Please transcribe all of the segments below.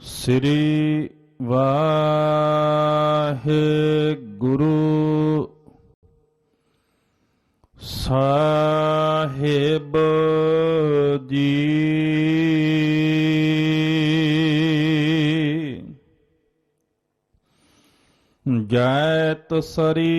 ਸ੍ਰੀ ਵਾਹਿਗੁਰੂ ਸਾਹਿਬ ਜੀ। ਜੈਤ ਸਰੀ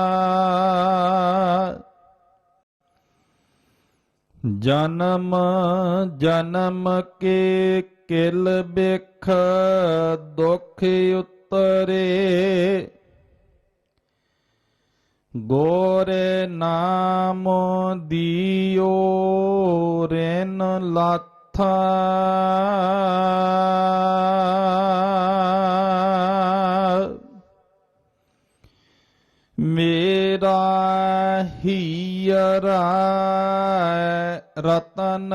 ਜਨਮ ਜਨਮ ਕੇ ਕਿਲ ਬਿਖ ਦੁਖ ਉਤਰੇ। ਗੋਰੇ ਨਾਮ ਦਿਓ ਰੇਨ ਲਾਥਾ। ਹੀਰਾ ਰਤਨ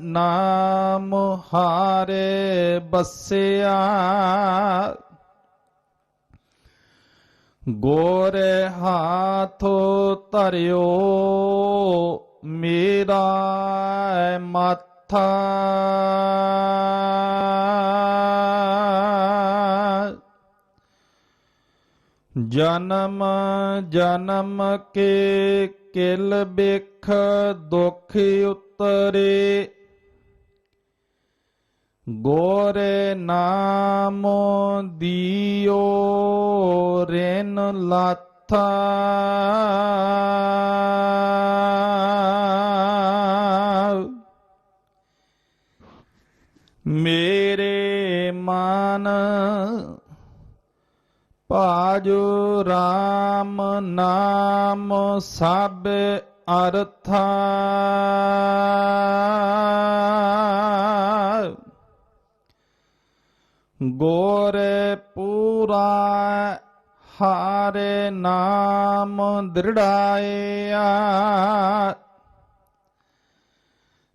ਨਾਮ ਹਾਰੇ ਬਸਿਆ। ਗੋਰੇ ਹਾਥੋ ਧਰਿਓ ਮੇਰਾ ਮਾਥਾ। ਜਨਮ ਜਨਮ ਕੇ ਕਿਲ ਬਿਖ ਦੁਖ ਉਤਰੇ। ਗੋਰੇ ਨਾਮ ਦਿਓ ਰੇਨ ਲਾਥਾ। ਮੇਰੇ ਭਾਜੋ RAM ਨਾਮ ਸਭ ਅਰਥਾ। ਗੋਰ ਪੂਰਾ ਹਾਰੇ ਨਾਮ ਦ੍ਰਿੜਾਇਆ।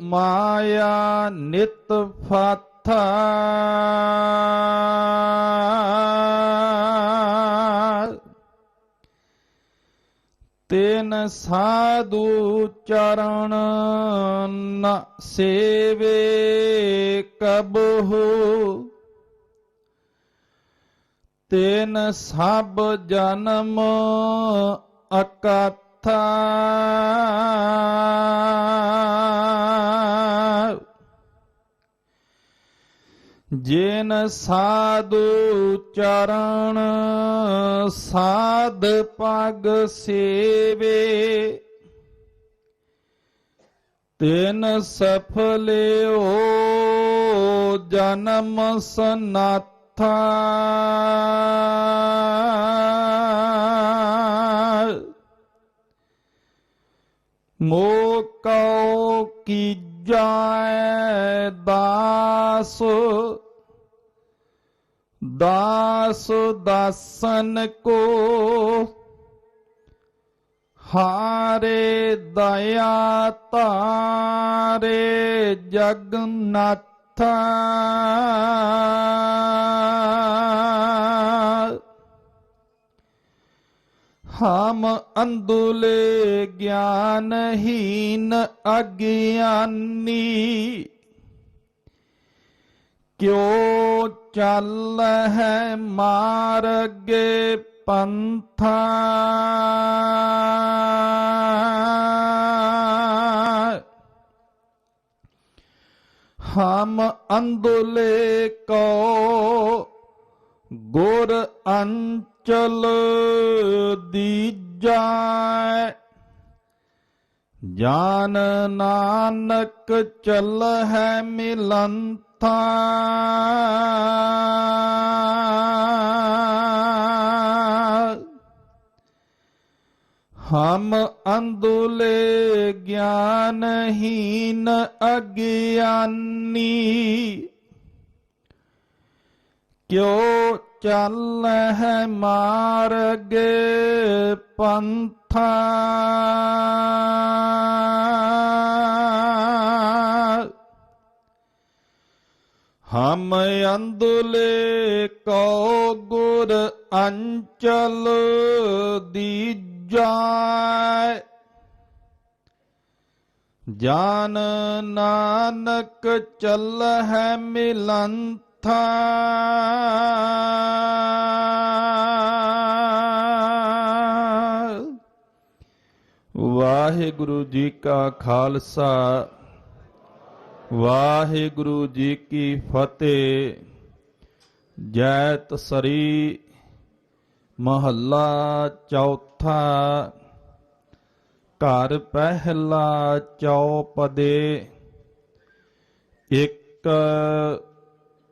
ਮਾਇਆ ਨਿਤ ਫਾਥਾ। ਤੈਨ ਸਾਧੂ ਚਰਨ ਨ ਸੇਵੇ ਕਬਹੂ। ਤੈਨ ਸਭ ਜਨਮ ਅਕਥਾ। ਜਿਨ ਸਾਧੂ ਚਰਨ ਸਾਧ ਪਗ ਸੇਵੇ ਤਿਨ ਸਫਲਿਓ ਜਨਮ ਸਨਾਥਾ। ਮੋਕਉ ਕੀ ਜਾਏ ਦਾਸ ਦਾਸ ਦਾਸਨ ਕੋ ਹਾਰੇ ਦਇਆ ਤਾਰੇ ਜਗਨਨਾਥ ਹਮ ਅੰਦੁਲੇ ਗਿਆਨਹੀਨ ਅਗਿਆਨੀ। ਕਿਉ ਚੱਲ ਹੈ ਮਾਰਗੇ ਪੰਥਾ? ਹਮ ਅੰਦੁਲੇ ਕੋ ਗੁਰ ਅੰਚਲ ਦੀਜੈ ਜਾਨ ਨਾਨਕ ਚੱਲ ਹੈ ਮਿਲੰਥਾ। ਹਮ ਅੰਦੁਲੇ ਗਿਆਨਹੀਨ ਅਗਿਆਨੀ। ਕਿਉ ਚੱਲ ਹੈ ਮਾਰਗੇ ਪੰਥਾ। ਹਮ ਅੰਦੁਲੇ ਕੋ ਗੁਰ ਅੰਚਲ ਦੀਜੈ ਜਾਨ ਨਾਨਕ ਚੱਲ ਹੈ ਮਿਲੰਥਾ ਵਾਹਿਗੁਰੂ ਜੀ ਕਾ ਖਾਲਸਾ ਵਾਹਿਗੁਰੂ ਜੀ ਕੀ ਫਤਿਹ ਜੈ ਤਸਰੀ ਮਹੱਲਾ ਚੌਥਾ ਘਰ ਪਹਿਲਾ ਚੌਪਦੇ ਇੱਕ